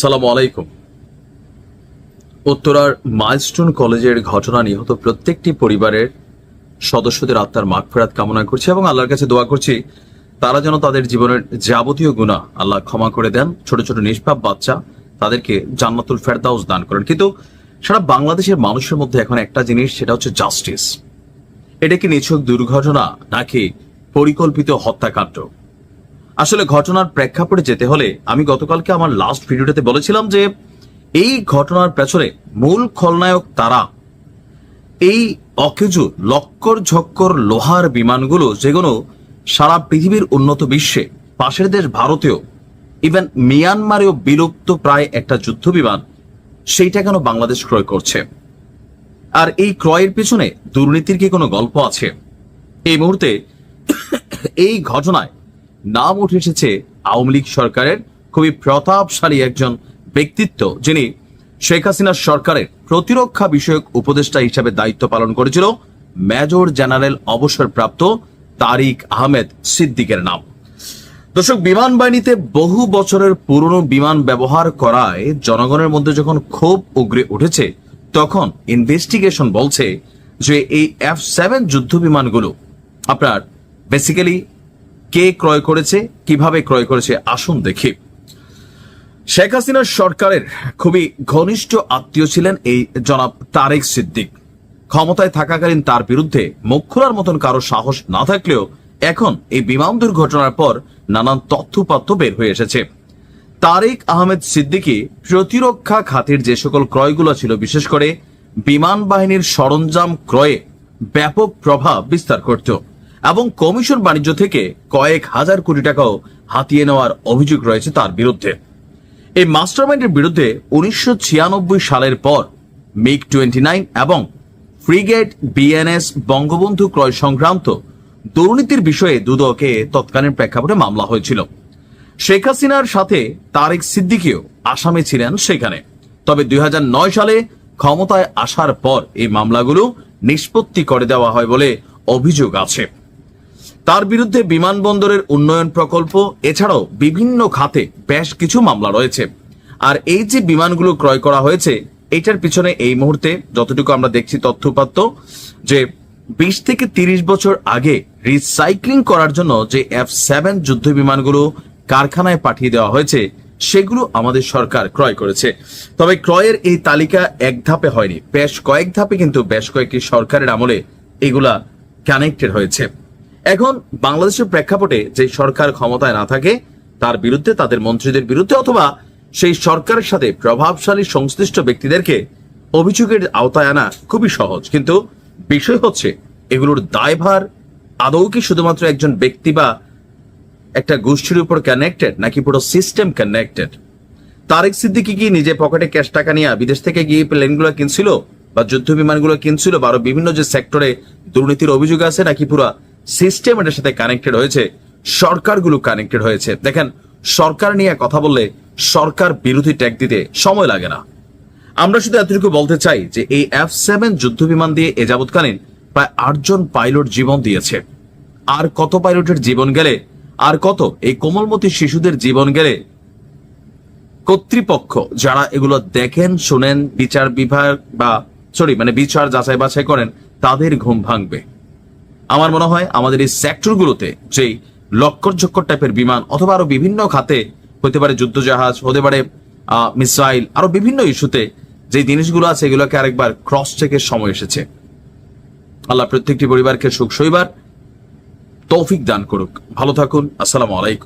সালাম আলাইকুম। উত্তরার মাইলস্টোন কলেজের ঘটনা নিহত প্রত্যেকটি পরিবারের সদস্যদের আত্মার মাগফেরাত কামনা করছি এবং আল্লাহর কাছে দোয়া করছি, তারা যেন তাদের জীবনের যাবতীয় গুণা আল্লাহ ক্ষমা করে দেন। ছোট ছোট, নিষ্পাপ বাচ্চা তাদেরকে জান্নাতুল ফেরদাউস দান করেন। কিন্তু সারা বাংলাদেশের মানুষের মধ্যে এখন একটা জিনিস, সেটা হচ্ছে জাস্টিস এটা কি নিছক দুর্ঘটনা নাকি পরিকল্পিত হত্যাকাণ্ড? আসলে ঘটনার প্রেক্ষাপটে যেতে হলে আমি গতকালকে আমার লাস্ট ভিডিওটাতে বলেছিলাম যে এই ঘটনার পেছনে মূল খলনায়ক তারা? এই অকেজু লক্কর ঝক্কর লোহার বিমানগুলো যেগুলো সারা পৃথিবীর উন্নত বিশ্বে, পাশের দেশ ভারতেও ইভেন মিয়ানমারেও বিলুপ্ত প্রায় একটা যুদ্ধ বিমান সেইটা কেন বাংলাদেশ ক্রয় করছে? আর এই ক্রয়ের পেছনে দুর্নীতির কি কোনো গল্প আছে? এই মুহূর্তে এই ঘটনায় নাম উঠে এসেছে আওয়ামী লীগ সরকারের। খুবই প্রতাপশালী একজন ব্যক্তিত্ব, যিনি শেখ হাসিনার সরকারের প্রতিরক্ষা বিষয়ক উপদেষ্টা হিসাবে দায়িত্ব পালন করেছিল। মেজর জেনারেল অবসরপ্রাপ্ত তারিক আহমেদ সিদ্দিকের নাম। দর্শক, বিমান বাহিনীতে বহু বছরের পুরনো বিমান ব্যবহার করায় জনগণের মধ্যে যখন ক্ষোভ উগরে উঠেছে, তখন ইনভেস্টিগেশন বলছে যে এই এফ সেভেন যুদ্ধ বিমানগুলো আপনার বেসিক্যালি কে ক্রয় করেছে, কীভাবে ক্রয় করেছে, আসুন দেখি। শেখ হাসিনার সরকারের খুবই ঘনিষ্ঠ আত্মীয় ছিলেন এই জনাব তারেক সিদ্দিক। ক্ষমতায় থাকাকালীন তার বিরুদ্ধে মুখ খোলার মতন কারও সাহস না থাকলেও এখন এই বিমান দুর্ঘটনার পর নানান তথ্যপাত্য বের হয়ে এসেছে। তারেক আহমেদ সিদ্দিকী প্রতিরক্ষা খাতের যে সকল ক্রয়গুলো ছিল, বিশেষ করে বিমান বাহিনীর সরঞ্জাম ক্রয়ে ব্যাপক প্রভাব বিস্তার করত। এবং কমিশন বাণিজ্য থেকে কয়েক হাজার কোটি টাকাও হাতিয়ে নেওয়ার অভিযোগ রয়েছে তার বিরুদ্ধে। এই মাস্টারমাইন্ডের বিরুদ্ধে উনিশশো ছিয়ানব্বই সালের পর মিগ টোয়েন্টি নাইন এবং ফ্রিগেট বিএনএস বঙ্গবন্ধু ক্রয় সংক্রান্ত দুর্নীতির বিষয়ে দুদকে তৎকালীন প্রেক্ষাপটে মামলা হয়েছিল। শেখ হাসিনার সাথে তারেক সিদ্দিকিও আসামে ছিলেন সেখানে। তবে দুই হাজার নয় সালে ক্ষমতায় আসার পর এই মামলাগুলো নিষ্পত্তি করে দেওয়া হয় বলে অভিযোগ আছে। তার বিরুদ্ধে বিমানবন্দরের উন্নয়ন প্রকল্প, এছাড়াও বিভিন্ন খাতে বেশ কিছু মামলা রয়েছে। আর এই যে বিমানগুলো ক্রয় করা হয়েছে, এটার পিছনে এই মুহূর্তে যতটুকু আমরা দেখছি তথ্যপাত্য যে বিশ থেকে তিরিশ বছর আগে রিসাইক্লিং করার জন্য যে এফ সেভেন যুদ্ধ বিমানগুলো কারখানায় পাঠিয়ে দেওয়া হয়েছে, সেগুলো আমাদের সরকার ক্রয় করেছে। তবে ক্রয়ের এই তালিকা এক ধাপে হয়নি। বেশ কয়েক ধাপে কিন্তু বেশ কয়েকটি সরকারের আমলে এগুলা কানেক্টেড হয়েছে। এখন বাংলাদেশের প্রেক্ষাপটে যে সরকার ক্ষমতায় না থাকে, তার বিরুদ্ধে তাদের মন্ত্রীদের বিরুদ্ধে অথবা সেই সরকারের সাথে প্রভাবশালী সংশ্লিষ্ট ব্যক্তিদেরকে অভিযোগের আওতায় আনা খুবই সহজ। কিন্তু বিষয় হচ্ছে, এগুলোর দায়ভার আদৌ কি শুধুমাত্র একজন ব্যক্তি বা একটা গোষ্ঠীর উপর কানেক্টেড নাকি পুরো সিস্টেম কানেক্টেড তারেক সিদ্দিকি কি নিজে পকেটে ক্যাশ টাকা নিয়ে বিদেশ থেকে গিয়ে প্লেনগুলো কিনছিল বা যুদ্ধ বিমানগুলো কিনছিল বা আরও বিভিন্ন যে সেক্টরে দুর্নীতির অভিযোগ আছে নাকি পুরো সিস্টেম এটার সাথে কানেক্টেড হয়েছে, সরকারগুলো কানেক্টেড হয়েছে। দেখেন, সরকার নিয়ে কথা বললে সরকার বিরোধী ট্যাগ দিতে সময় লাগে না। আমরা শুধু এতটুকু বলতে চাই যে এই এফ সেভেন যুদ্ধ বিমান দিয়ে এ যাবৎকালীন প্রায় আটজন পাইলট জীবন দিয়েছে। আর কত পাইলটের জীবন গেলে, আর কত এই কোমলমতি শিশুদের জীবন গেলে? কর্তৃপক্ষ যারা এগুলো দেখেন, শোনেন, বিচার বিভাগ বা সরি মানে বিচার যাচাই বাছাই করেন, তাদের ঘুম ভাঙবে। আমার মনে হয় আমাদের এই সেক্টরগুলোতে সেই লক্কর ঝক্কর টাইপের বিমান অথবা আরও বিভিন্ন খাতে হতে পারে যুদ্ধজাহাজ, হতে পারে মিসাইল, আরও বিভিন্ন ইস্যুতে যে জিনিসগুলো আছে এগুলোকে আরেকবার ক্রস চেকের সময় এসেছে। আল্লাহ প্রত্যেকটি পরিবারকে সুখ সইবার তৌফিক দান করুক। ভালো থাকুন। আসসালামু আলাইকুম।